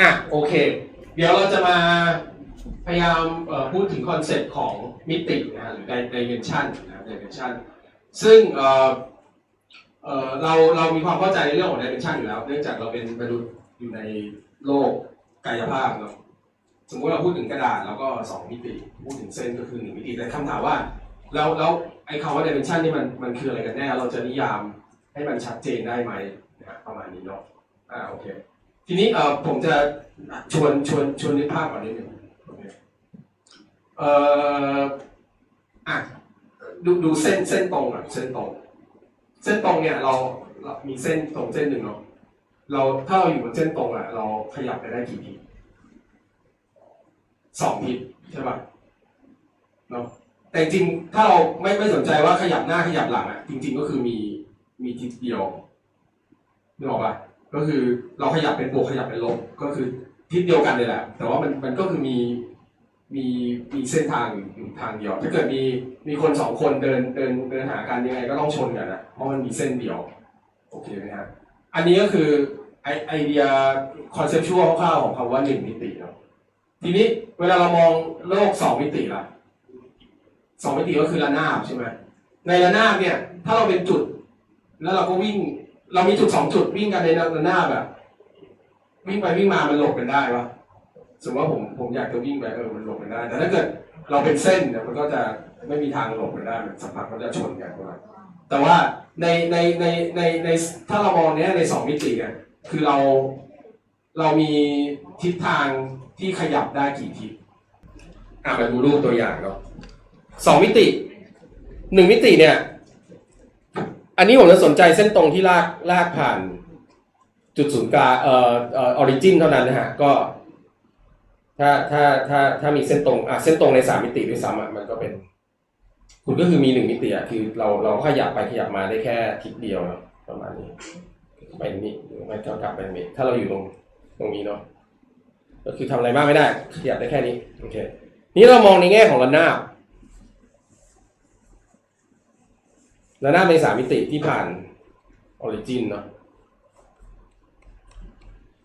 อะโอเค เดี๋ยวเราจะมาพยายามพูดถึงคอนเซ็ปต์ของมิตินะฮะหรือ dimension นะ dimension ซึ่งเเเราเรามีความเข้าใจในเรื่องของ dimension อยู่แล้ว เนื่องจากเราเป็นมนุษย์อยู่ในโลกกายภาพเนาะสมมุติเราพูดถึงกระดาษเราก็สองมิติ พูดถึงเส้นก็คือหนึ่งมิติแต่คำถามว่าแล้วแล้วไอ้คำว่า dimension นี่มันมันคืออะไรกันแน่ เราจะนิยามให้มันชัดเจนได้ไหมนะประมาณนี้เนาะอ่าโอเค ทีนี้เออผมจะชวนชวนชวนนึกภาพก่อนนิดหนึ่งเอ่ออะดูดูเส้นเส้นตรงอะเส้นตรง เส้นตรงเนี่ยเราเรามีเส้นตรงเส้นหนึ่งเนาะเราถ้าเราอยู่บนเส้นตรงอะ เราขยับไปได้กี่ทีสองทีใช่ป่ะเนาะแต่จริงถ้าเราไม่ไม่สนใจว่าขยับหน้าขยับหลังอะจริง ๆ ก็คือมีมีทิศเดียวนึกออกป่ะ ก็คือเราขยับเป็นบวกขยับเป็นลบก็คือทิศเดียวกันเลยแหละ แต่ว่ามันมันก็คือมีมีมีเส้นทางอยู่ทางเดียว ถ้าเกิดมีมีคนสองคนเดินเดินเดินหากันยังไงก็ต้องชนกันนะเพราะมันมีเส้นเดียวโอเคไหมฮะอันนี้ก็คือไอไอเดียคอนเซปชวลคร่าวๆของคำว่าหนึ่งมิติเนาะทีนี้เวลาเรามองโลกสองมิติล่ะสองมิติก็คือระนาบใช่ไหมในระนาบเนี่ย ถ้าเราเป็นจุด แล้วเราก็วิ่ง เรามีจุดสองจุดวิ่งกันในระนาแบบ วิ่งไปวิ่งมามันหลบกันได้ปะสมมติว่าผมผมอยากจะวิ่งไปเออมันหลบกันได้ แต่ถ้าเกิดเราเป็นเส้นเนี่ยมันก็จะไม่มีทางหลบกันได้มันสักพักมันจะชนกันปะแต่ว่าในในในในในถ้าเรามองเนี้ยในสองมิติเนี่ยคือเราเรามีทิศทางที่ขยับได้กี่ทิศอะมาดูรูปตัวอย่างเนาะสองมิติหนึ่งมิติเนี่ย อันนี้ผมจะสนใจเส้นตรงที่ลากลากผ่าน จุดศูนย์กลางเอ่อเอ่อออริจินเท่านั้นนะฮะก็ ถ้าถ้าถ้าถ้ามีเส้นตรงอะเส้นตรงในสามมิติด้วยซ้ำอะมันก็เป็น คุณก็คือมีหนึ่งมิติอะคือเราเราขยับไปขยับมาได้แค่ทิศเดียวประมาณนี้ไปนี่ไปเท่ากับไปนี่ถ้าเราอยู่ตรงตรงนี้เนาะก็คือทำอะไรมากไม่ได้ขยับได้แค่นี้โอเค นี่เรามองในแง่ของระนาบ ระนาบในสามมิติที่ผ่านออริจินเนาะ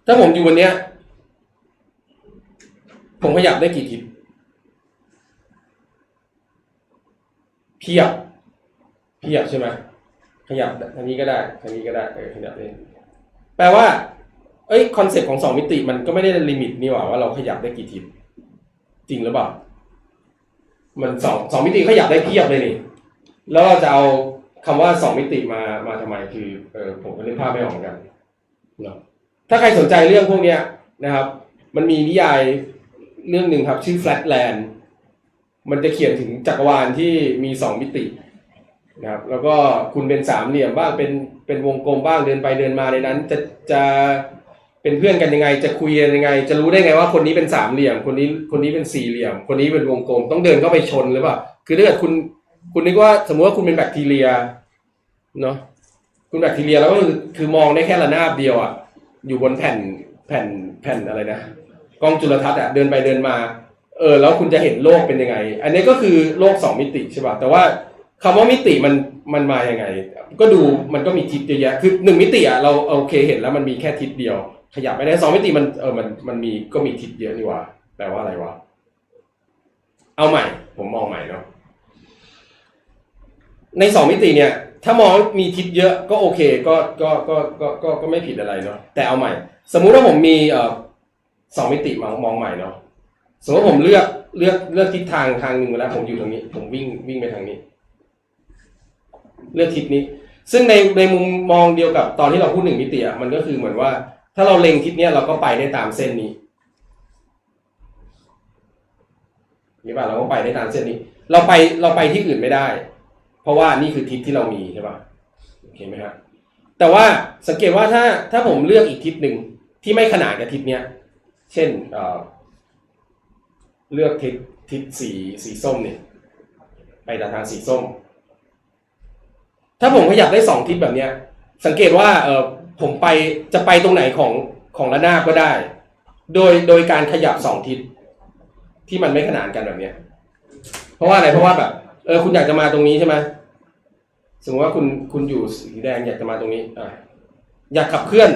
ถ้าผมอยู่บนเนี้ย ผมขยับได้กี่ทิศเพียบเพียบใช่ไหมขยับทางนี้ก็ได้ทางนี้ก็ได้เออขยับได้แปลว่า เอ้ยคอนเซ็ปต์ของสองมิติมันก็ไม่ได้ลิมิตนี่หว่าว่าเราขยับได้กี่ทิศจริงหรือเปล่ามันสองสองมิติขยับได้เพียบเลยนี่แล้วเราจะเอา คำว่าสองมิติมามาทำไมคือเออผมก็นึกภาพไม่ออกเหมือนกันเนาะถ้าใครสนใจเรื่องพวกเนี้ยนะครับ มันมีนิยายเรื่องหนึ่งครับชื่อ Flatland มันจะเขียนถึงจักรวาลที่มีสองมิตินะครับแล้วก็คุณเป็นสามเหลี่ยมบ้างเป็นเป็นวงกลมบ้างเดินไปเดินมาในนั้น จะจะเป็นเพื่อนกันยังไง จะคุยกันยังไง จะรู้ได้ไงว่าคนนี้เป็นสามเหลี่ยม คนนี้คนนี้เป็นสี่เหลี่ยม คนนี้เป็นวงกลม ต้องเดินเข้าไปชนหรือเปล่าคือถ้าเกิดคุณคุณนึกว่าสมมติว่าคุณเป็นแบคทีเรีย เนาะคุณแบคทีเรียแล้วก็คือคือมองได้แค่ระนาบเดียวอะ่ะอยู่บนแผ่นแผ่นแผ่นอะไรนะกล้องจุลทรรศน์อะ่ะเดินไปเดินมา เออ แล้วคุณจะเห็นโลกเป็นยังไง อันนี้ก็คือโลกสองมิติใช่ป่ะแต่ว่าคำว่ามิติมันมันมาอย่างไง ก็ดูมันก็มีทิศเยอะแยะคือหนึ่งมิติอะ่ะเราโอเคเห็นแล้วมันมีแค่ทิศเดียว ขยับไปได้สองมิติมันเออมันมันมีก็มีทิศเยอะนี่ว่าแปลว่าอะไรวะเอาใหม่ ผมมองใหม่เนาะในสองมิติเนี่ย ถ้ามองมีทิศเยอะก็โอเคก็ก็ก็ก็ก็ก็ไม่ผิดอะไรเนาะแต่เอาใหม่ สมมุติว่าผมมีเอ่อสองมิติมองมองใหม่เนาะสมมติว่าผมเลือกเลือกเลือกทิศทางทางหนึ่งแล้วผมอยู่ตรงนี้ ผมวิ่งวิ่งไปทางนี้ เลือกทิศนี้ ซึ่งในในมุมมองเดียวกับตอนที่เราพูดหนึ่งมิติอะมันก็คือเหมือนว่า ถ้าเราเล็งทิศเนี้ยเราก็ไปได้ตามเส้นนี้นี่ป่ะเราก็ไปได้ตามเส้นนี้ เราไปเราไปที่อื่นไม่ได้ ราะว่านี่คือทิศที่เรามีใช่ป่ะโอเคไหมครับแต่ว่าสังเกตว่าถ้าถ้าผมเลือกอีกทิศหนึ่งที่ไม่ขนานกับทิศเนี้ย เช่นเอ่อเลือกทิศทิศสีสีส้มเนี่ยไปทางสีส้ม ถ้าผมขยับได้สองทิศแบบเนี้ย สังเกตว่าเออผมไปจะไปตรงไหนของของระนาบก็ได้ โดยโดยการขยับสองทิศที่มันไม่ขนานกันแบบเนี้ย เพราะว่าอะไรเพราะว่าแบบเออคุณอยากจะมาตรงนี้ใช่ไหม สมมติว่าคุณคุณอยู่สีแดงอยากจะมาตรงนี้อะอยากขับเคลื่อน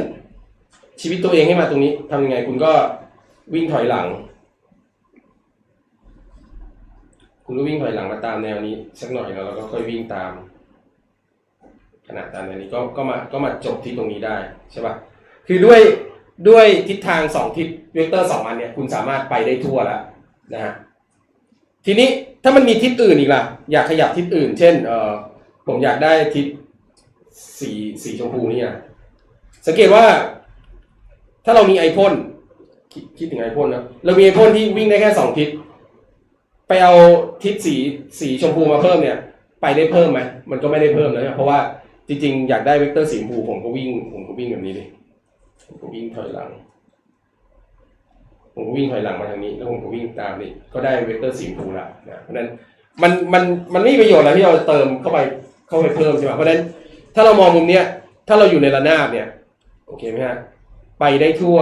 ชีวิตตัวเองให้มาตรงนี้ทำยังไงคุณก็วิ่งถอยหลัง คุณก็วิ่งถอยหลังมาตามแนวนี้ สักหน่อยแล้วเราก็ค่อยวิ่งตาม ขนาดตามแนวนี้ก็ก็มาก็มาจบที่ตรงนี้ได้ใช่ปะคือด้วยด้วยทิศทางสองทิศเวกเตอร์สองอันเนี่ยคุณสามารถไปได้ทั่วแล้วนะฮะทีนี้ถ้ามันมีทิศอื่นอีกล่ะ อยากขยับทิศอื่น เช่นเออ ผมอยากได้ทิศสีสีชมพูนี่นะสังเกตว่า ถ้าเรามีไอพ่นคิดถึงไอพ่นนะเรามีไอพ่นที่วิ่งได้แค่สองทิศไปเอาทิศสีสีชมพูมาเพิ่มเนี่ย ไปได้เพิ่มไหมมันก็ไม่ได้เพิ่มแล้วเนี่ยเพราะว่าจริง ๆ อยากได้เวกเตอร์สีชมพูผมก็วิ่ง ผมก็วิ่งแบบนี้เลยผมก็วิ่งถอยหลัง ผมก็วิ่งถอยหลังมาทางนี้ แล้วผมก็วิ่งตามนี่ก็ได้เวกเตอร์สีชมพูละนะเพราะฉะนั้นมันมันมันไม่มีประโยชน์อะไรที่เราเติมเข้าไป เข้าไปเพิ่มใช่ไหมเพราะฉะนั้นถ้าเรามองมุมเนี้ย ถ้าเราอยู่ในระนาบเนี่ย โอเคไหมฮะ ไปได้ทั่ว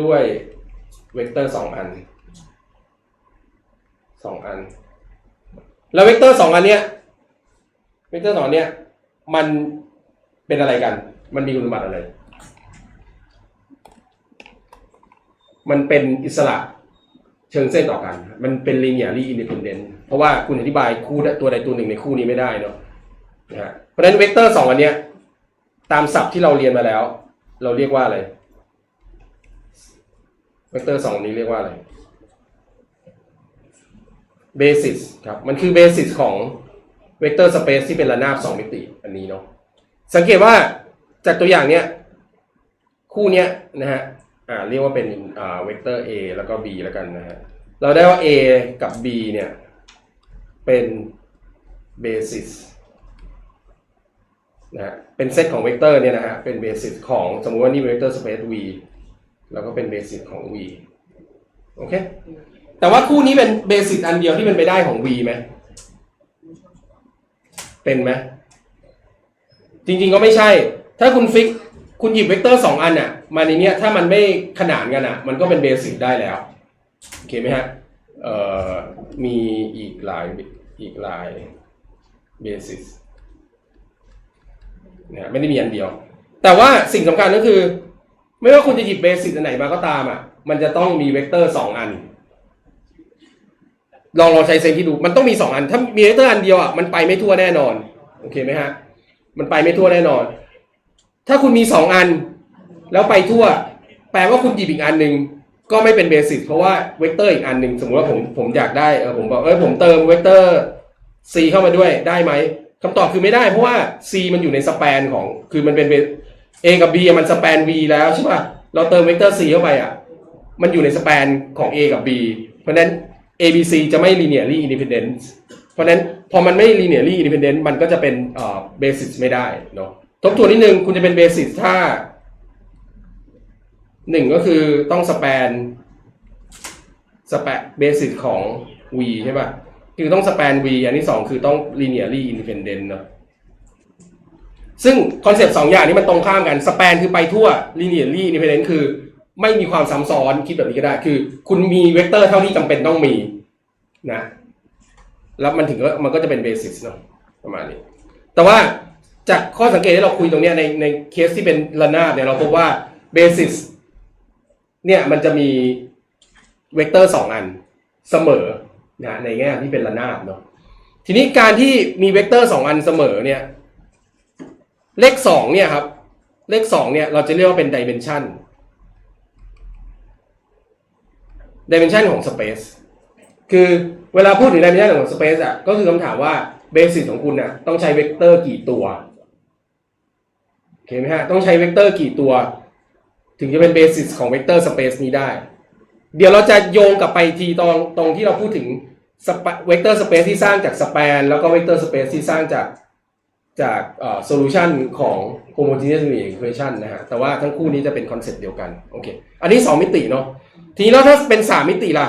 ด้วยเวกเตอร์สองอันสองอัน แล้วเวกเตอร์สองอันเนี้ยเวกเตอร์สองอันเนี้ย มันเป็นอะไรกัน มันมีคุณสมบัติอะไร มันเป็นอิสระเชิงเส้นต่อกัน มันเป็น linearly independent เพราะว่าคุณอธิบายคู่ตัวใดตัวหนึ่งในคู่นี้ไม่ได้เนาะนะฮะเพราะฉะนั้นเวกเตอร์สองอันเนี้ยตามศัพท์ที่เราเรียนมาแล้ว เราเรียกว่าอะไรเวกเตอร์สองนี้เรียกว่าอะไรเบสิสครับมันคือเบสิสของเวกเตอร์สเปซที่เป็นระนาบสองมิติอันนี้เนาะสังเกตว่าจากตัวอย่างเนี้ยคู่เนี้ยนะฮะอ่าเรียกว่าเป็นอ่าเวกเตอร์ A แล้วก็ B แล้วกันนะฮะเราได้ว่า A กับ B เนี่ย เป็นเบสิสนะฮะเป็นเซตของเวกเตอร์เนี่ยนะฮะเป็นเบสิสของสมมุติว่านี่เวกเตอร์สเปซ V แล้วก็เป็นเบสิสของ V โอเค แต่ว่าคู่นี้เป็นเบสิสอันเดียวที่เป็นไปได้ของ V ไหมเป็นไหมจริงๆก็ไม่ใช่ ถ้าคุณฟิกคุณหยิบเวกเตอร์สองอันน่ะมาในเนี้ยถ้ามันไม่ขนานกันอะ มันก็เป็นเบสิกได้แล้ว โอเคไหมฮะเอ่อมีอีกหลาย อีกหลายเบสิสเนี่ยไม่ได้มีอันเดียว แต่ว่าสิ่งสำคัญก็คือ ไม่ว่าคุณจะหยิบเบสิกอันไหนมาก็ตามอะ มันจะต้องมีเวกเตอร์สองอัน ลองลองใช้เซนที่ดู มันต้องมีสองอัน ถ้ามีเวกเตอร์อันเดียวอะ มันไปไม่ทั่วแน่นอน โอเคไหมฮะ มันไปไม่ทั่วแน่นอน ถ้าคุณมีสองอัน แล้วไปทั่ว แปลว่าคุณหยิบอีกอันหนึ่ง ก็ไม่เป็นเบสิกเพราะว่าเวกเตอร์อีกอันหนึ่งสมมติว่าผมผมอยากได้เออผมบอกเออผมเติมเวกเตอร์ c เข้ามาด้วยได้ไหมคำตอบคือไม่ได้เพราะว่า c มันอยู่ในสแปนของคือมันเป็น a กับ b มันสแปน v แล้วใช่ป่ะเราเติมเวกเตอร์ c เข้าไปอะมันอยู่ในสแปนของ a กับ b เพราะฉะนั้น a b c จะไม่ linearly independent เพราะฉะนั้นพอมันไม่ linearly independent มันก็จะเป็นเอ่อ basis ไม่ได้เนาะทบทวนนิดนึงคุณจะเป็น basis ถ้า หนึ่งก็คือต้องสแปนสแปน basis ของ v ใช่ป่ะ คือต้องสแปน v อันที่สองคือต้อง linearly independent เนาะซึ่งคอนเซปต์สองอย่างนี้มันตรงข้ามกันสแปนคือไปทั่ว linearly independent คือไม่มีความซ้ำซ้อนคิดแบบนี้ก็ได้ คือ คุณมีเวกเตอร์เท่าที่จำเป็นต้องมีนะแล้วมันถึงก็มันก็จะเป็นเบสิสเนาะประมาณนี้ แต่ว่าจากข้อสังเกตที่เราคุยตรงนี้ในในเคสที่เป็นระนาบเนี่ยเราพบว่าเบสิส เนี่ยมันจะมีเวกเตอร์สองอันเสมอนะในแง่ที่เป็นระนาบเนาะทีนี้การที่มีเวกเตอร์สองอันเสมอเนี่ยเลขสองเนี่ยครับ เลขสองเนี่ยเราจะเรียกว่าเป็นดิเมนชันดิเมนชันของสเปซคือเวลาพูดถึง dimension ของ space อะก็คือคำถามว่าเบสิสของคุณน่ะต้องใช้เวกเตอร์กี่ตัวโอเคไหมฮะต้องใช้เวกเตอร์กี่ตัว ถึงจะเป็นเบสิสของเวกเตอร์สเปซนี้ได้ เดี๋ยวเราจะโยงกลับไปทีตรงตรงที่เราพูดถึงเวกเตอร์สเปซที่สร้างจากสแปนแล้วก็เวกเตอร์สเปซที่สร้างจากจากโซลูชันของ homogeneous linear equation นะฮะ แต่ว่าทั้งคู่นี้จะเป็นคอนเซ็ปต์เดียวกัน โอเค อันนี้สองมิติเนาะ ทีนี้แล้วถ้าเป็นสามมิติล่ะ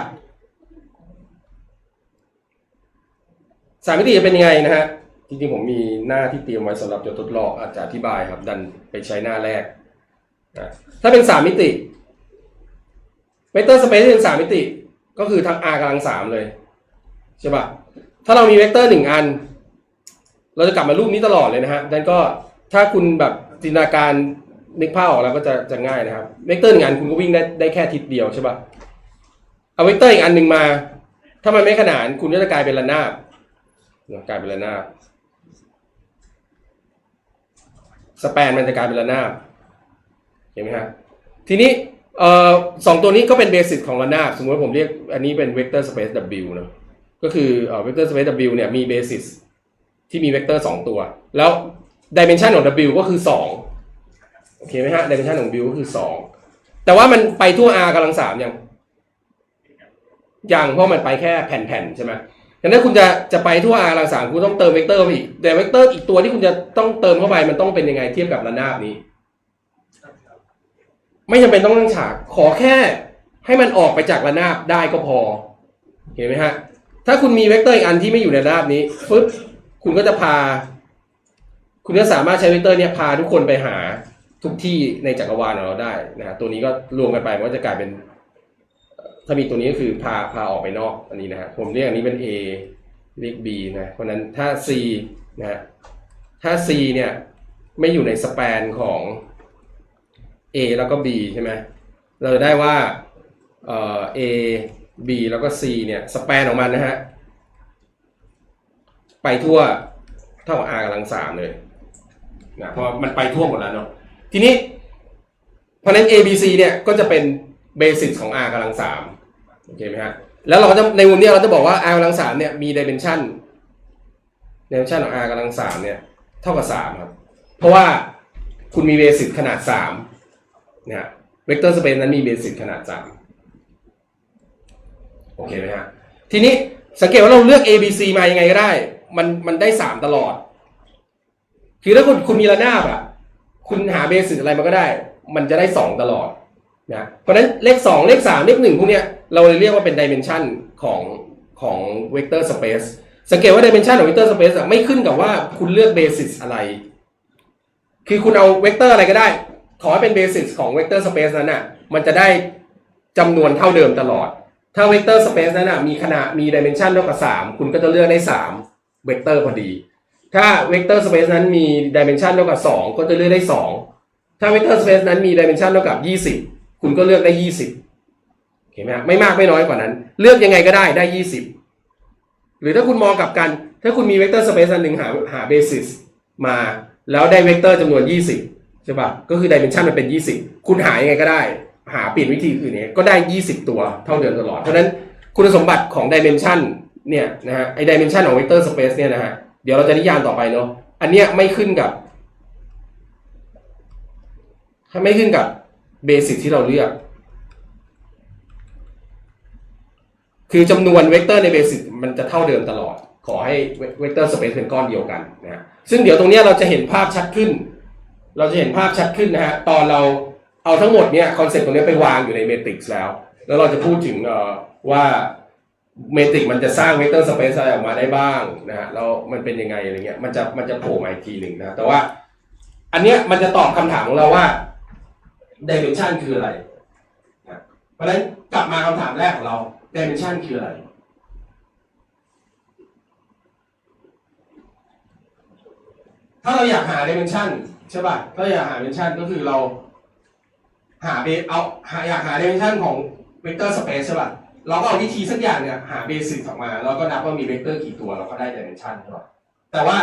สามมิติจะเป็นยังไงนะฮะ จริงๆ ผมมีหน้าที่เตรียมไว้สำหรับจะทดลองอาจจะอธิบายครับ ดันไปใช้หน้าแรก ถ้าเป็นสามมิติเวกเตอร์สเปซที่เป็นสามมิติ ก็คือทั้ง r กำลังสามเลยใช่ปะถ้าเรามีเวกเตอร์หนึ่งอัน เราจะกลับมารูปนี้ตลอดเลยนะฮะดังนั้นก็ถ้าคุณแบบจินตนาการนึกภาพออกแล้วก็จะจะง่ายนะครับ เวกเตอร์หนึ่งอันคุณก็วิ่งได้ได้แค่ทิศเดียวใช่ปะเอาเวกเตอร์อีกอันหนึ่งมา ถ้ามันไม่ขนานคุณก็จะกลายเป็นระนาบกลายเป็นระนาบสแปนมันจะกลายเป็นระนาบ เห็นไหมฮะทีนี้สองตัวนี้ก็เป็นเบสิกของระนาบสมมติว่าผมเรียกอันนี้เป็นเวกเตอร์สเปซ W นะก็คือเวกเตอร์สเปซ W เนี่ยมีเบสิสที่มีเวกเตอร์สองตัว แล้วดิเมนชันของ W ก็คือสองโอเคไหมฮะดิเมนชันของ W ก็คือสองแต่ว่ามันไปทั่ว R กำลังสามยังยังเพราะมันไปแค่แผ่นๆใช่ไหมดังนั้นคุณจะจะไปทั่ว R กำลังสามคุณต้องเติมเวกเตอร์ไปอีกแต่เวกเตอร์อีกตัวที่คุณจะต้องเติมเข้าไปมันต้องเป็นยังไงเทียบกับระนาบนี้ ไม่จำเป็นต้องตั้งฉาก ขอแค่ให้มันออกไปจากระนาบได้ก็พอ เห็นไหมฮะ ถ้าคุณมีเวกเตอร์อีกอันที่ไม่อยู่ในระนาบนี้ฟึ๊บคุณก็จะพา คุณก็สามารถใช้เวกเตอร์เนี้ยพาทุกคนไปหาทุกที่ในจักรวาลของเราได้นะฮะตัวนี้ก็รวมกันไปมันก็จะกลายเป็นถ้ามีตัวนี้ก็คือพาพาออกไปนอกอันนี้นะฮะผมเรียกอันนี้เป็น A เรียก B นะ เพราะนั้นถ้า C นะฮะถ้า C เนี่ยไม่อยู่ในสแปนของ A แล้วก็ B ใช่ไหมเราจะได้ว่าเอ่อ A B แล้วก็ C เนี่ยสแปนของมันนะฮะไปทั่วเท่ากับ R กำลังสามเลยนะเพราะมันไปทั่วหมดแล้วเนาะทีนี้เพราะนั้น A B C เนี่ยก็จะเป็นเบสิกของ R กำลังสามโอเคไหมฮะแล้วเราก็จะในมุมนี้เราจะบอกว่า R กำลังสามเนี่ยมีดิเมนชันดิเมนชันของ R กำลังสามเนี่ยเท่ากับสามครับ เพราะว่าคุณมีเบสิกขนาดสาม นะฮะเวกเตอร์สเปซนั้นมีเบสิกขนาด3โอเคไหมฮะทีนี้สังเกตว่าเราเลือก A B C มายังไงก็ได้ มันมันได้3ตลอด คือถ้าคุณคุณมีระนาบอะ คุณหาเบสิกอะไรมาก็ได้ มันจะได้2ตลอดนะเพราะฉะนั้นเลข2เลข3เลข1พวกเนี้ยเราเลยเรียกว่าเป็นดิเมนชันของของเวกเตอร์สเปซสังเกตว่าดิเมนชันของเวกเตอร์สเปซอะไม่ขึ้นกับว่าคุณเลือกเบสิกอะไร คือคุณเอาเวกเตอร์อะไรก็ได้ ขอให้เป็นเบสิกของเวกเตอร์สเปซนั้นน่ะมันจะได้จำนวนเท่าเดิมตลอด ถ้าเวกเตอร์สเปซนั้นน่ะมีขนาดมีดิเมนชันเท่ากับ 3 คุณก็จะเลือกได้3เวกเตอร์พอดี ถ้าเวกเตอร์สเปซนั้นมีดิเมนชันเท่ากับ 2 ก็จะเลือกได้ 2 ถ้าเวกเตอร์สเปซนั้นมีดิเมนชันเท่ากับ 20 คุณก็เลือกได้ 20เห็นไหมไม่มากไม่น้อยกว่านั้น เลือกยังไงก็ได้ได้ 20 หรือถ้าคุณมองกลับกัน ถ้าคุณมีเวกเตอร์สเปซอันหนึ่งหาหาเบสิสมาแล้วได้เวกเตอร์จำนวน 20 ช่ป่ะก็คือดิเมนชันมันเป็น 20 คุณหายังไงก็ได้ หาเปลี่ยนวิธีอื่นเนี่ยก็ได้ 20 ตัวเท่าเดิมตลอด เพราะฉะนั้นคุณสมบัติของดิเมนชันเนี่ยนะฮะไอ้ดิเมนชันของเวกเตอร์สเปซเนี่ยนะฮะเดี๋ยวเราจะนิยามต่อไปเนาะอันเนี้ยไม่ขึ้นกับไม่ขึ้นกับเบสิกที่เราเลือก คือจำนวนเวกเตอร์ในเบสิกมันจะเท่าเดิมตลอด ขอให้เวกเตอร์สเปซเป็นก้อนเดียวกันนะฮะซึ่งเดี๋ยวตรงเนี้ยเราจะเห็นภาพชัดขึ้น เราจะเห็นภาพชัดขึ้นนะฮะตอนเราเอาทั้งหมดเนี่ยคอนเซ็ปต์ตรงนี้ไปวางอยู่ในเมทริกซ์แล้ว แล้วเราจะพูดถึงว่าเมทริกซ์มันจะสร้างเวกเตอร์สเปซอะไรออกมาได้บ้างนะฮะแล้วมันเป็นยังไงอะไรเงี้ยมันจะมันจะโผล่มาอีกทีหนึ่งนะแต่ว่า อันเนี้ยมันจะตอบคำถามของเราว่าดิเมนชันคืออะไรนะเพราะฉะนั้นกลับมาคำถามแรกของเราดิเมนชันคืออะไรถ้าเราอยากหา dimension ใช่ป่ะถ้าอยากหา dimension ก็คือเรา หาเบเอาหาอยากหา dimension ของ vector space ใช่ป่ะเราก็เอาวิธีสักอย่างเนี่ยหาเบสิกออกมา แล้วก็นับว่ามี vector กี่ตัวเราก็ได้ dimension ใช่ป่ะแต่ว่า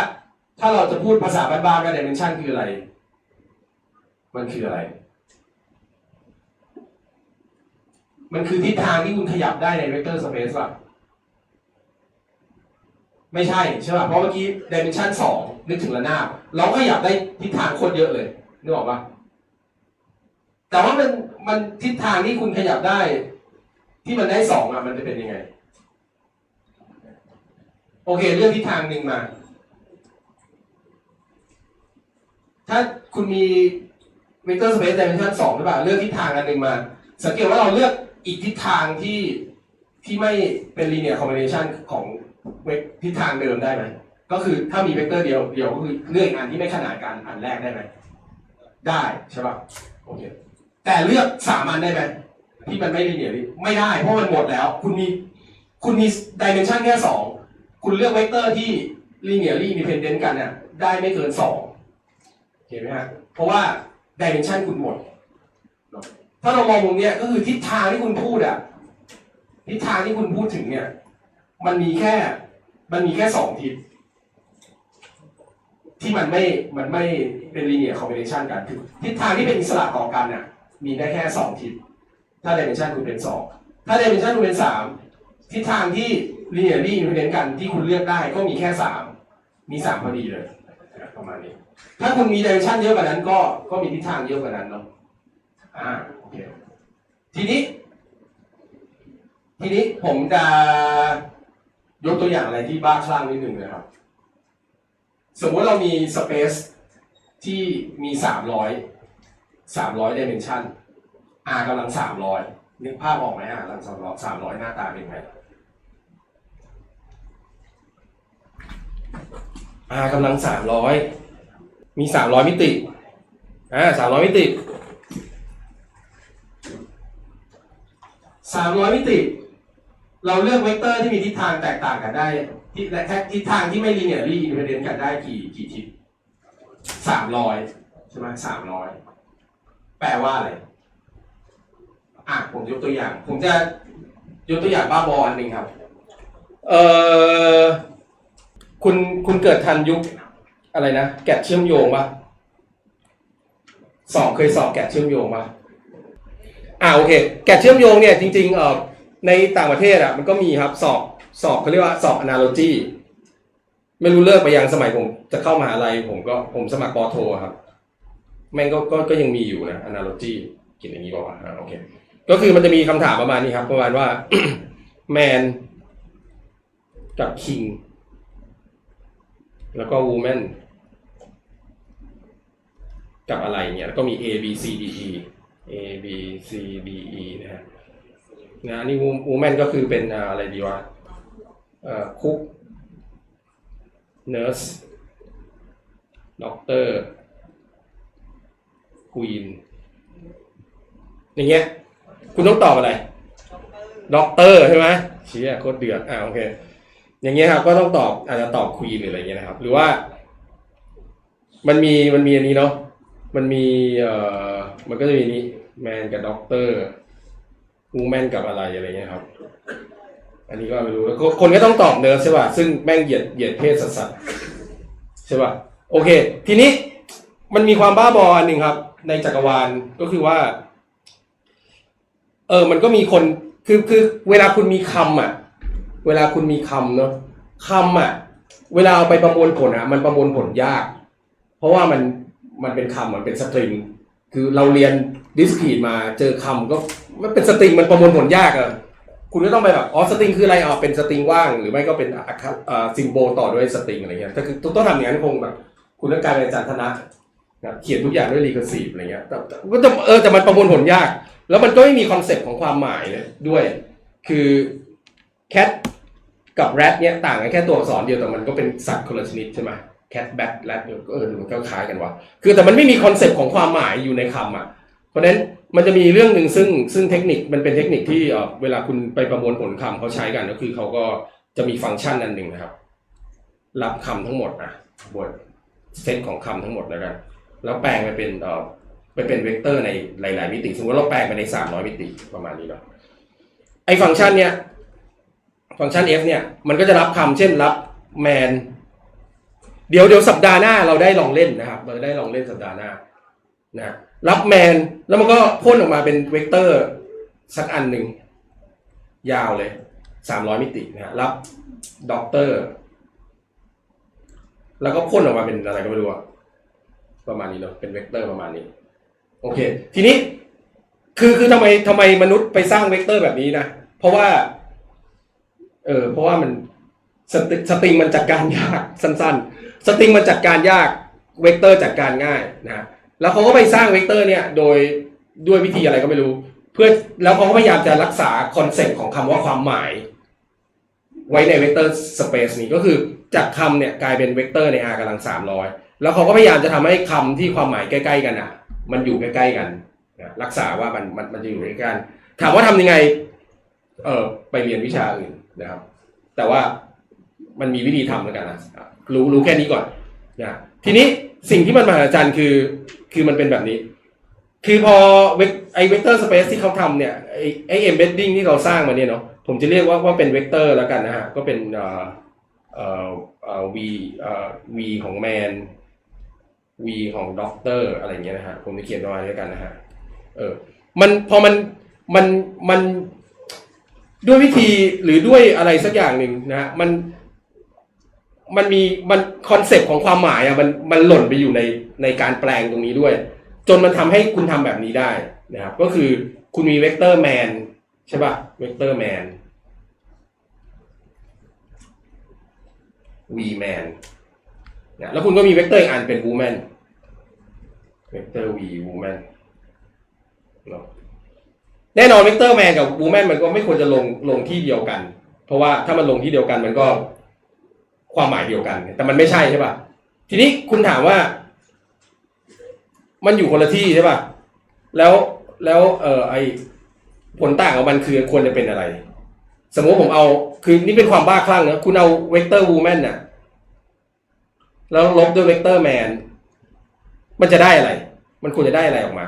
ถ้าเราจะพูดภาษาบ้านๆว่า dimension คืออะไร มันคืออะไร มันคือทิศทางที่คุณขยับได้ใน vector space ป่ะไม่ใช่ใช่ป่ะเพราะเมื่อกี้ dimension สองนึกถึงระนาบ เราก็อยากได้ทิศทางคตรเยอะเลยนึกออกปะแต่ว่ามันมันทิศทางที่คุณขยับได้ ที่มันได้สองอะมันจะเป็นยังไง โอเคเรื่องทิศทางหนึ่งมา ถ้าคุณมี vector space dimension สองใช่ป่ะเลือกทิศทางอันหนึ่งมา สังเกตว่าเราเลือกอีกทิศทางที่ที่ไม่เป็น linear combination ของทิศทางเดิมได้ไหม ก็คือถ้ามีเวกเตอร์เดียวเดียวก็คือเลือกอันที่ไม่ขนานกันอันแรกได้ไหมได้ใช่ป่ะโอเคแต่เลือกสามอันได้ไหมที่มันไม่ลีเนียร์ไม่ได้เพราะมันหมดแล้ว คุณมีคุณมีดิเมนชันแค่สองคุณเลือกเวกเตอร์ที่ลีเนียร์ลีอินดิเพนเดนต์กันเนี่ยได้ไม่เกินสองเห็นไหมฮะเพราะว่าดิเมนชันคุณหมดเนอะถ้าเรามองมุมเนี้ยก็คือทิศทางที่คุณพูดอะทิศทางที่คุณพูดถึงเนี่ย มันมีแค่ มันมีแค่สองทิศ ที่มันไม่มันไม่เป็น linear combination กันคือทิศทางที่เป็นอิสระต่อกันน่ะมีได้แค่สองทิศถ้า dimension คุณเป็นสองถ้า dimension คุณเป็นสามทิศทางที่ linearly independent กันที่คุณเลือกได้ก็มีแค่สามมีสามพอดีเลยประมาณนี้ ถ้าคุณมี dimension เยอะกว่านั้นก็ก็มีทิศทางเยอะกว่านั้นเนาะอ่าโอเคทีนี้ ทีนี้ผมจะยกตัวอย่างอะไรที่บ้าคลั่งนิดหนึ่งนะครับ สมมติเรามีสเปซที่มีสามร้อยสามร้อยดิเมนชัน r กำลังสามร้อยนึกภาพออกไหม r กำลังสามร้อยสามร้อยหน้าตาเป็นไงอ่ากำลังสามร้อยมีสามร้อยมิติอ่าสามร้อยมิติสามร้อยมิติ เราเลือกเวกเตอร์ที่มีทิศทางแตกต่างกันได้ ที่และทิศทางที่ไม่ linearly independent กันได้กี่กี่ทิศสามร้อยใช่ไหมสามร้อยแปลว่าอะไรอะผมยกตัวอย่าง ผมจะยกตัวอย่างบ้าบออันหนึ่งครับ เอ่อคุณคุณเกิดทันยุคอะไรนะแกะเชื่อมโยงปะสอบเคยสอบแกะเชื่อมโยงปะอ่าโอเค แกะเชื่อมโยงเนี่ยจริงๆเอ่อในต่างประเทศอะมันก็มีครับสอบ สอบเขาเรียกว่าสอบ analogy ไม่รู้เลิกไปยังสมัยผม จะเข้ามหาลัยผมก็ผมสมัครปอโทครับ แม่งก็ก็ก็ยังมีอยู่นะ analogy กินอย่างนี้ป่าวะอ่าโอเค ก็คือมันจะมีคำถามประมาณนี้ครับ ประมาณว่า แมนกับ king แล้วก็ woman กับอะไรเนี่ยแล้วก็มี a b c d e a b c d e นะฮะนะอันนี่ wo- woman ก็คือเป็นอะไรดีวะ เอ่อ cook nurse doctor queen อย่างเงี้ย คุณต้องตอบอะไรด็อกเตอร์ใช่ไหมเชี่ยโคตรเดือดอ่าโอเค อย่างเงี้ยครับ ก็ต้องตอบอาจจะตอบควีนหรืออะไรเงี้ยนะครับ หรือว่า มันมีมันมีอันนี้เนาะมันมีเอ่อมันก็จะมีนี้แมนกับด็อกเตอร์วูแมนกับอะไรอะไรเงี้ยครับ อันนี้ก็ไม่รู้แล้วคนก็ต้องตอบเนิร์ใช่ป่ะซึ่งแม่งเหยียดเหยียดเพศสัสๆใช่ป่ะโอเค ทีนี้มันมีความบ้าบออันหนึ่งครับ ในจักรวาลก็คือว่า เออ มันก็มีคนคือคือเวลาคุณมีคำอะ เวลาคุณมีคำเนาะคำอะ เวลาเอาไปประมวลผลอะ มันประมวลผลยาก เพราะว่ามันมันเป็นคำมันเป็นสตริงคือเราเรียนดิสครีตมาเจอคำก็มันเป็นสตริงมันประมวลผลยากอะ คุณก็ต้องไปแบบอ๋อสตริงคืออะไรอ๋อเป็นสตริงว่าง หรือไม่ก็เป็นอ่าซิมโบลต่อด้วยสตริงอะไรเงี้ยแต่คือต้องทำอย่างนั้นคงแบบ คุณต้องกลายเป็นอาจารย์ธนะนะเขียนทุกอย่างด้วยรีคอร์ซีฟอะไรเงี้ยแต่แต่ก็จะเออแต่มันประมวลผลยาก แล้วมันก็ไม่มีคอนเซปต์ของความหมายเลยด้วย คือ cat กับ rat เนี่ยต่างกันแค่ตัวอักษรเดียวแต่มันก็เป็นสัตว์คนละชนิดใช่ไหม cat bat rat เนี่ยก็เออมันก็คล้ายกันว่ะคือแต่มันไม่มีคอนเซปต์ของความหมายอยู่ในคำอะ เพราะฉะนั้น มันจะมีเรื่องหนึ่งซึ่งซึ่งเทคนิคมันเป็นเทคนิคที่เวลาคุณไปประมวลผลคำเขาใช้กันก็คือเขาก็จะมีฟังก์ชันอันหนึ่งนะครับ รับคำทั้งหมดนะบทเซตของคำทั้งหมดแล้วกันแล้วแปลงไปเป็นเอ่อไปเป็นเวกเตอร์ในหลาย ๆ มิติสมมติเราแปลงไปในสามร้อยมิติประมาณนี้เนาะไอฟังก์ชันเนี้ยฟังก์ชัน f เนี่ยมันก็จะรับคำเช่นรับแมนเดี๋ยวเดี๋ยวสัปดาห์หน้าเราได้ลองเล่นนะครับ เราได้ลองเล่นสัปดาห์หน้านะ รับแมนแล้วมันก็พ่นออกมาเป็นเวกเตอร์สักอันหนึ่ง ยาวเลยสามร้อยมิตินะรับด็อกเตอร์ แล้วก็พ่นออกมาเป็นอะไรก็ไม่รู้อะประมาณนี้เนาะเป็นเวกเตอร์ประมาณนี้ โอเค ทีนี้ คือคือทำไมทำไมมนุษย์ไปสร้างเวกเตอร์แบบนี้นะ เพราะว่า เออเพราะว่ามันสตสตริงมันจัดการยากสั้น ๆ สตริงมันจัดการยากเวกเตอร์จัดการง่ายนะ แล้วเขาก็ไปสร้างเวกเตอร์เนี่ยโดยด้วยวิธีอะไรก็ไม่รู้ เพื่อแล้วเขาก็พยายามจะรักษาคอนเซ็ปต์ของคำว่าความหมาย ไว้ในเวกเตอร์สเปซนี้ก็คือจากคำเนี่ยกลายเป็นเวกเตอร์ใน r กำลังสามร้อยแล้วเขาก็พยายามจะทำให้คำที่ความหมายใกล้ ๆ กันอะ มันอยู่ใกล้ๆกันนะรักษาว่ามันมันมันจะอยู่ใกล้กัน ถามว่าทำยังไง เออไปเรียนวิชาอื่นนะครับ แต่ว่ามันมีวิธีทำแล้วกันนะรู้รู้แค่นี้ก่อนนะทีนี้สิ่งที่มันมหัศจรรย์คือ คือมันเป็นแบบนี้ คือพอเวกไอเวกเตอร์สเปซที่เขาทำเนี่ยไอไอเอ็มเบดดิ้งที่เราสร้างมาเนี่ยเนาะผมจะเรียกว่าว่าเป็นเวกเตอร์แล้วกันนะฮะ ก็เป็นเอ่อเอ่อเอ่อ v เอ่อ v ของแมน v ของด็อกเตอร์อะไรเงี้ยนะฮะ ผมจะเขียนประมาณนี้แล้วกันนะฮะเออมันพอมันมันมันด้วยวิธีหรือด้วยอะไรสักอย่างหนึ่งนะฮะมัน มันมีมันคอนเซปต์ของความหมายอะมันมันหล่นไปอยู่ในในการแปลงตรงนี้ด้วย จนมันทำให้คุณทำแบบนี้ได้นะครับ ก็คือคุณมีเวกเตอร์แมนใช่ป่ะเวกเตอร์แมน v man นะแล้วคุณก็มีเวกเตอร์อีกอันเป็น woman เวกเตอร์ v woman เนอะแน่นอนเวกเตอร์แมนกับ woman มันก็ไม่ควรจะลงลงที่เดียวกัน เพราะว่าถ้ามันลงที่เดียวกันมันก็ ความหมายเดียวกันแต่มันไม่ใช่ใช่ป่ะทีนี้คุณถามว่า มันอยู่คนละที่ใช่ป่ะแล้วแล้วเออไอผลต่างของมันคือควรจะเป็นอะไร สมมติผมเอา คือนี่เป็นความบ้าคลั่งนะคุณเอาเวกเตอร์วูแมนน่ะ แล้วลบด้วยเวกเตอร์แมนมันจะได้อะไร มันควรจะได้อะไรออกมา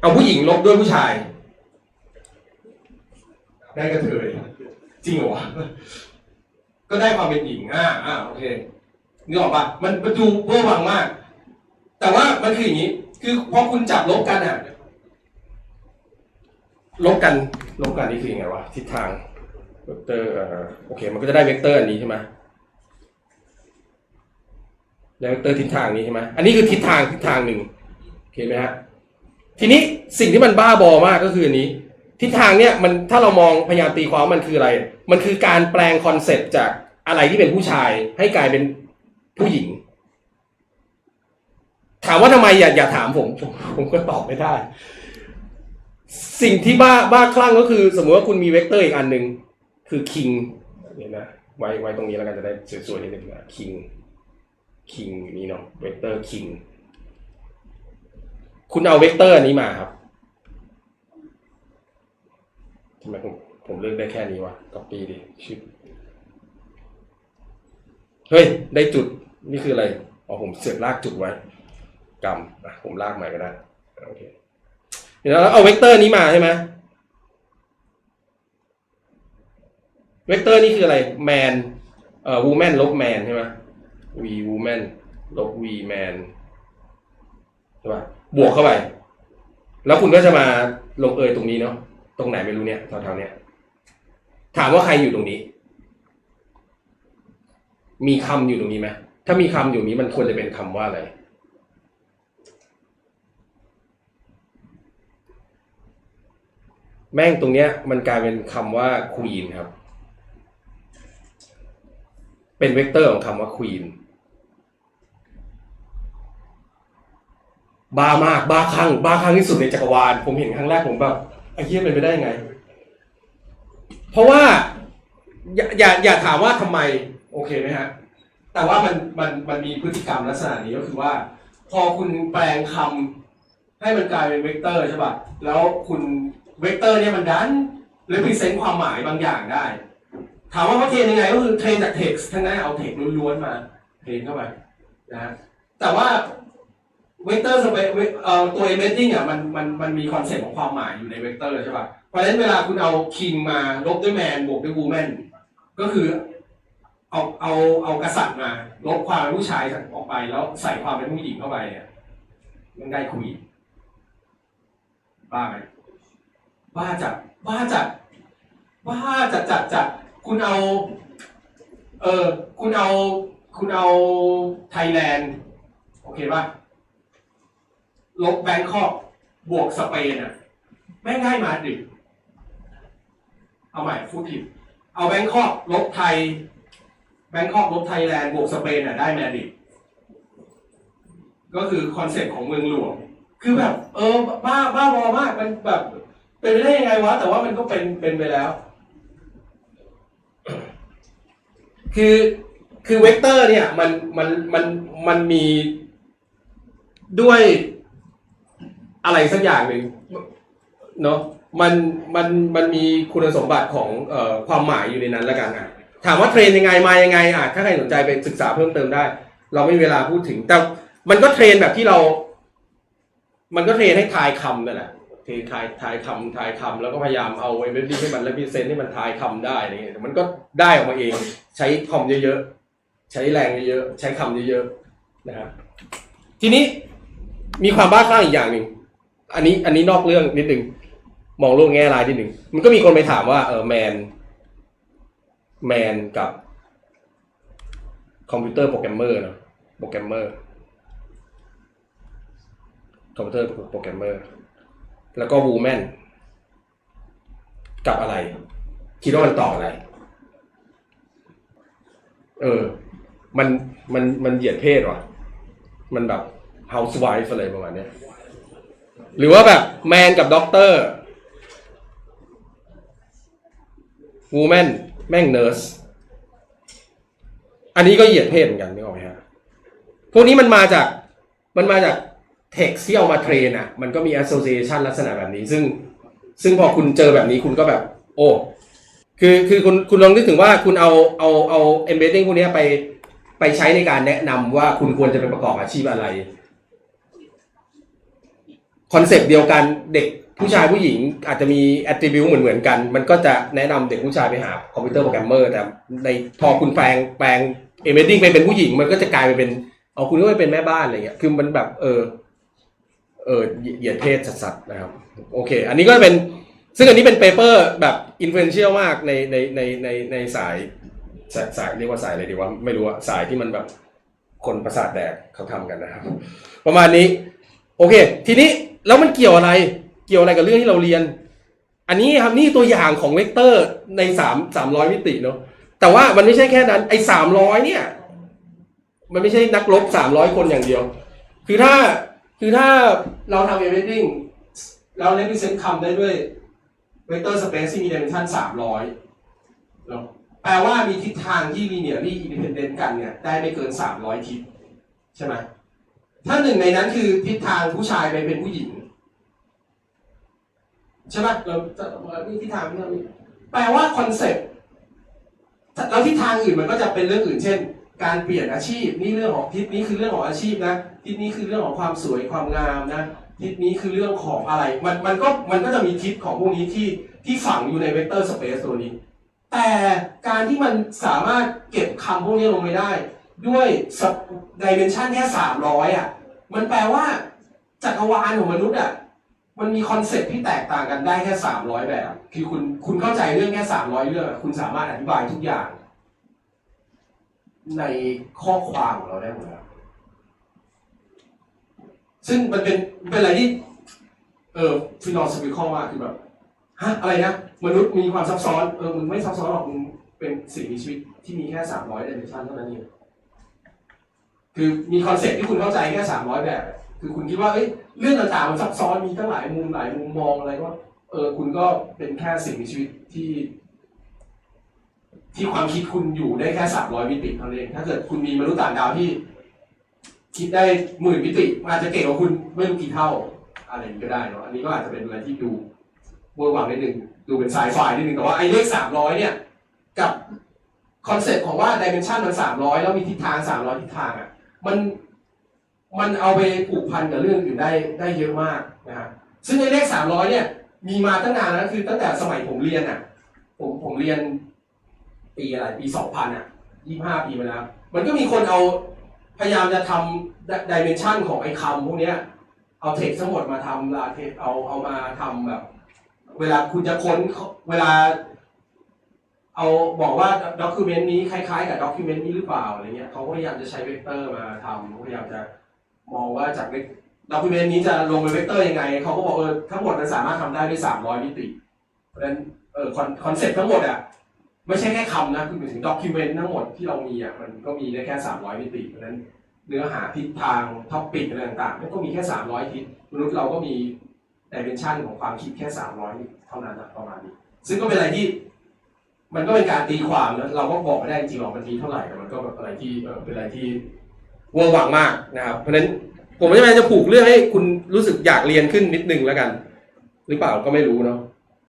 เอาผู้หญิงลบด้วยผู้ชาย ได้กระเทยจริงเหรอวะก็ได้ความเป็นหญิงอ่าอ่าโอเคนึกออกปะมันมันดูเวอร์วังมาก แต่ว่ามันคืออย่างนี้ คือพอคุณจับลบกันอะลบกันลบกันนี่คือยังไงวะทิศทางเวกเตอร์เอ่อโอเค มันก็จะได้เวกเตอร์อันนี้ใช่ไหมได้เวกเตอร์ทิศทางนี้ใช่ไหมอันนี้คือทิศทางทิศทางหนึ่งโอเคไหมฮะทีนี้สิ่งที่มันบ้าบอมากก็คืออันนี้ ทิศทางเนี่ยมันถ้าเรามองพยายามตีความมันคืออะไร มันคือการแปลงคอนเซปต์จากอะไรที่เป็นผู้ชาย ให้กลายเป็นผู้หญิง ถามว่าทำไมอย่าอย่าถามผมผมผมก็ตอบไม่ได้ สิ่งที่บ้าบ้าคลั่งก็คือ สมมติว่าคุณมีเวกเตอร์อีกอันหนึ่งคือคิงเนี่ยนะไว้ไว้ตรงนี้แล้วกันจะได้สวยๆนิดนึงนะคิงคิงนี้เนาะเวกเตอร์คิงคุณเอาเวกเตอร์นี้มาครับ ทำไมผมผมเลือกได้แค่นี้วะก๊อปปี้ดิชิปเฮ้ย ได้จุดนี่คืออะไรอ๋อผมเสือกลากจุดไว้กำอะผมลากใหม่ก็ได้โอเคเดี๋ยวเราเอาเวกเตอร์นี้มาใช่ไหมเวกเตอร์นี่คืออะไรแมนเอ่อวูแมนลบแมนใช่ไหมวีวูแมนลบวีแมนใช่ป่ะบวกเข้าไป แล้วคุณก็จะมาลงเอยตรงนี้เนาะ ตรงไหนไม่รู้เนี่ยแถวๆเนี้ยถามว่าใครอยู่ตรงนี้ มีคำอยู่ตรงนี้ไหมถ้ามีคำอยู่นี้มันควรจะเป็นคำว่าอะไรแม่งตรงเนี้ยมันกลายเป็นคำว่า queen ครับ เป็นเวกเตอร์ของคำว่า queen บ้ามากบ้าคลั่งบ้าคลั่งที่สุดในจักรวาล ผมเห็นครั้งแรกผมแบบไอ้ เหี้ยเป็นไปได้ไง เพราะว่า อย่าอย่าอย่าถามว่าทำไม โอเคไหมฮะ แต่ว่ามันมันมันมีพฤติกรรมลักษณะนี้ก็คือว่า พอคุณแปลงคำให้มันกลายเป็นเวกเตอร์ใช่ป่ะแล้วคุณเวกเตอร์เนี่ยมันดันเลพิเซนต์ความหมายบางอย่างได้ ถามว่าเขาเทรนยังไงก็คือเทรนจากเท็กซ์ทั้งนั้นเอาเท็กซ์ล้วนๆมาเทรนเข้าไปนะแต่ว่า เวกเตอร์สเปเอ่อตัว embedding อะมันมันมันมีคอนเซ็ปต์ของความหมายอยู่ในเวกเตอร์ใช่ป่ะเพราะฉะนั้นเวลาคุณเอา king มาลบด้วย man บวกด้วย woman ก็คือเอาเอาเอากษัตริย์มาลบความเป็นผู้ชายออกไป แล้วใส่ความเป็นผู้หญิงเข้าไปเนี่ยมันได้คุยบ้าไหมบ้าจัดบ้าจัดบ้าจัดจัดจัดคุณเอา เออคุณเอาคุณเอาไทยแลนด์ โอเคป่ะ ลบแบงคอกบวกสเปนอะแม่งได้มาดิเอาใหม่พูดผิดเอาแบงคอกลบไทย แบงคอกลบไทยแลนด์บวกสเปนอะได้มาดิก็คือคอนเซ็ปต์ของเมืองหลวง คือแบบ เออบ้าบ้าบอมากมันแบบ เป็นไปได้ยังไงวะ แต่ว่ามันก็เป็นเป็นไปแล้ว คือคือเวกเตอร์เนี่ย มันมันมันมันมีด้วย อะไรสักอย่างหนึ่งเนาะมันมันมันมีคุณสมบัติของเอ่อความหมายอยู่ในนั้นล้วกันอะถามว่าเทรนยังไงมายังไงอะถ้าใครสนใจไปศึกษาเพิ่มเติมได้ เราไม่มีเวลาพูดถึง แต่มันก็เทรนแบบที่เรา มันก็เทรนให้ทายคำนั่นแหละเทรนทายทายคำทายคำแล้วก็พยายามเอาเวอร์ดี้ให้มันและพิเศษให้มันทายคำได้อะไรเงี้ยมันก็ได้ออกมาเอง ใช้คอมเยอะๆใช้แรงเยอะๆใช้คำเยอะๆนะครับทีนี้มีความบ้าคลั่งอีกอย่างหนึ่ง อันนี้อันนี้นอกเรื่องนิดหนึ่งมองโลกแง่ร้ายนิดหนึ่งมันก็มีคนไปถามว่าเออแมนแมนกับคอมพิวเตอร์โปรแกรมเมอร์นะโปรแกรมเมอร์คอมพิวเตอร์โปรแกรมเมอร์ แล้วก็วูแมนกับอะไร คิดว่ามันต่ออะไร เออ มันมันมันเหยียดเพศว่ะมันแบบ housewife อะไรประมาณเนี้ย หรือว่าแบบแมนกับด็อกเตอร์วูแมนแม่งเนิร์สอันนี้ก็เหยียดเพศเหมือนกันนึกออกไหมฮะพวกนี้มันมาจากมันมาจากเท็กซ์ที่เอามาเทรนอะ มันก็มี association ลักษณะแบบนี้ ซึ่ง ซึ่งพอคุณเจอแบบนี้คุณก็แบบ โอ้ คือคือคุณคุณลองนึกถึงว่าคุณเอาเอาเอา embedding พวกนี้ไปไปใช้ในการแนะนำว่าคุณควรจะไปประกอบอาชีพอะไร คอนเซปต์เดียวกันเด็กผู้ชายผู้หญิงอาจจะมี attribute เหมือนเหมือนๆกัน มันก็จะแนะนำเด็กผู้ชายไปหาคอมพิวเตอร์โปรแกรมเมอร์แต่ในพอคุณแปลงแปลง embedding ไปเป็นผู้หญิง มันก็จะกลายไปเป็นเอาคุณก็ไปเป็นแม่บ้านอะไรเงี้ยคือมันแบบเออเออเหยียดเพศสัสๆนะครับโอเค อันนี้ก็เป็นซึ่งอันนี้เป็นเปเปอร์แบบอินฟลูเอนเชียลมากในในในในในสายสายสายเรียกว่าสายอะไรดีวะไม่รู้อะสายที่มันแบบคนประสาทแดกเขาทำกันนะครับ ประมาณนี้ โอเค ทีนี้ แล้วมันเกี่ยวอะไร เกี่ยวอะไรกับเรื่องที่เราเรียน อันนี้ครับนี่ตัวอย่างของเวกเตอร์ในสามสามร้อยมิติเนาะแต่ว่ามันไม่ใช่แค่นั้น ไอ้สามร้อยเนี่ย มันไม่ใช่นักรบสามร้อยคนอย่างเดียว คือถ้าคือถ้าเราทำ everything เรา represent คำได้ด้วย vector space ที่มี dimension สามร้อยเนาะแปลว่ามีทิศทางที่ linearly independent กันเนี่ย ได้ไม่เกินสามร้อยทิศใช่ไหม ถ้าหนึ่งในนั้นคือทิศทางผู้ชายไปเป็นผู้หญิงใช่ไหมเราจะมีทิศทางที่แปลว่าคอนเซ็ปต์แล้วทิศทางอื่นมันก็จะเป็นเรื่องอื่นเช่น การเปลี่ยนอาชีพนี่เรื่องของทิศนี้คือเรื่องของอาชีพนะทิศนี้คือเรื่องของความสวยความงามนะทิศนี้คือเรื่องของอะไร มันมันก็มันก็จะมีทิศของพวกนี้ที่ที่ฝังอยู่ในเวกเตอร์สเปซตัวนี้ แต่การที่มันสามารถเก็บคำพวกนี้ลงไปได้ ด้วยดิเมนชันแค่สามร้อยอะ มันแปลว่าจักรวาลของมนุษย์อะ มันมีคอนเซ็ปต์ที่แตกต่างกันได้แค่สามร้อยแบบ คือคุณคุณเข้าใจเรื่องแค่สามร้อยเรื่อง คุณสามารถอธิบายทุกอย่าง ในข้อความของเราได้หมดแล้วซึ่งมันเป็นเป็นอะไรที่ เออฟิโลสฟิคอลมากคือแบบฮะอะไรนะมนุษย์มีความซับซ้อนเออมึงไม่ซับซ้อนหรอกมึงเป็นสิ่งมีชีวิตที่มีแค่สามร้อยเดเมนชันเท่านั้นเอง คือมีคอนเซ็ปต์ที่คุณเข้าใจแค่สามร้อยแบบ คือคุณคิดว่าเอ้ยเรื่องต่างๆมันซับซ้อนมีตั้งหลายมุมหลายมุมมองอะไรก็เออคุณก็เป็นแค่สิ่งมีชีวิตที่ ที่ความคิดคุณอยู่ได้แค่สามร้อยมิติเท่านั้นเอง ถ้าเกิดคุณมีมนุษย์ต่างดาวที่ คิดได้หมื่นมิติมันอาจจะเก่งกว่าคุณไม่รู้กี่เท่า อะไรอย่างนี้ก็ได้เนาะอันนี้ก็อาจจะเป็นอะไรที่ดูเวอร์หวังนิดนึงดูเป็นสายไฟนิดนึงแต่ว่าไอ้เลขสามร้อยเนี่ย กับคอนเซ็ปต์ของว่าดิเมนชันมันสามร้อยแล้วมีทิศทางสามร้อยทิศทางอะ มันมันเอาไปผูกพันกับเรื่องอื่นได้ได้เยอะมากนะฮะซึ่งในเลขสามร้อยเนี่ย มีมาตั้งนานแล้วคือตั้งแต่สมัยผมเรียนอะ ผมผมเรียนปีอะไรปีสองพันอะยี่ห้าปีมาแล้ว มันก็มีคนเอาพยายามจะทำดิเมนชันของไอ้คำพวกเนี้ย เอาเท็กซ์ทั้งหมดมาทำลาเทเอาเอามาทำแบบ เวลาคุณจะค้นเวลา เอาบอกว่าด็อกิเมนต์นี้คล้ายๆกับด็อกิเมนต์นี้หรือเปล่าอะไรเงี้ยเขาก็พยายามจะใช้เวกเตอร์มาทำเขาพยายามจะมองว่าจากด็อกิเมนต์นี้จะลงเป็นเวกเตอร์ยังไงเขาก็บอกเออทั้งหมดมันสามารถทำได้ด้วยสามร้อยมิติ เพราะฉะนั้นเออคอนเซ็ปต์ทั้งหมดอะไม่ใช่แค่คำนะคือหมายถึงด็อกิเมนต์ทั้งหมดที่เรามีอะมันก็มีได้แค่สามร้อยมิติเพราะฉะนั้นเนื้อหาทิศทางท็อปปิกอะไรต่างๆมันก็มีแค่สามร้อยทิศมนุษย์เราก็มีดิเมนชันของความคิดแค่สามร้อยเท่านั้นนะประมาณนี้ ซึ่งก็เป็นอะไรที่ มันก็เป็นการตีความนะเราก็บอกไม่ได้จริงหรอกมันมีเท่าไหร่แต่มันก็แบบอะไรที่เป็นอะไรที่เวอร์หวังมากนะครับ เพราะฉะนั้นผมไม่จำเป็นจะผูกเรื่องให้คุณรู้สึกอยากเรียนขึ้นนิดนึงแล้วกัน หรือเปล่าก็ไม่รู้เนาะ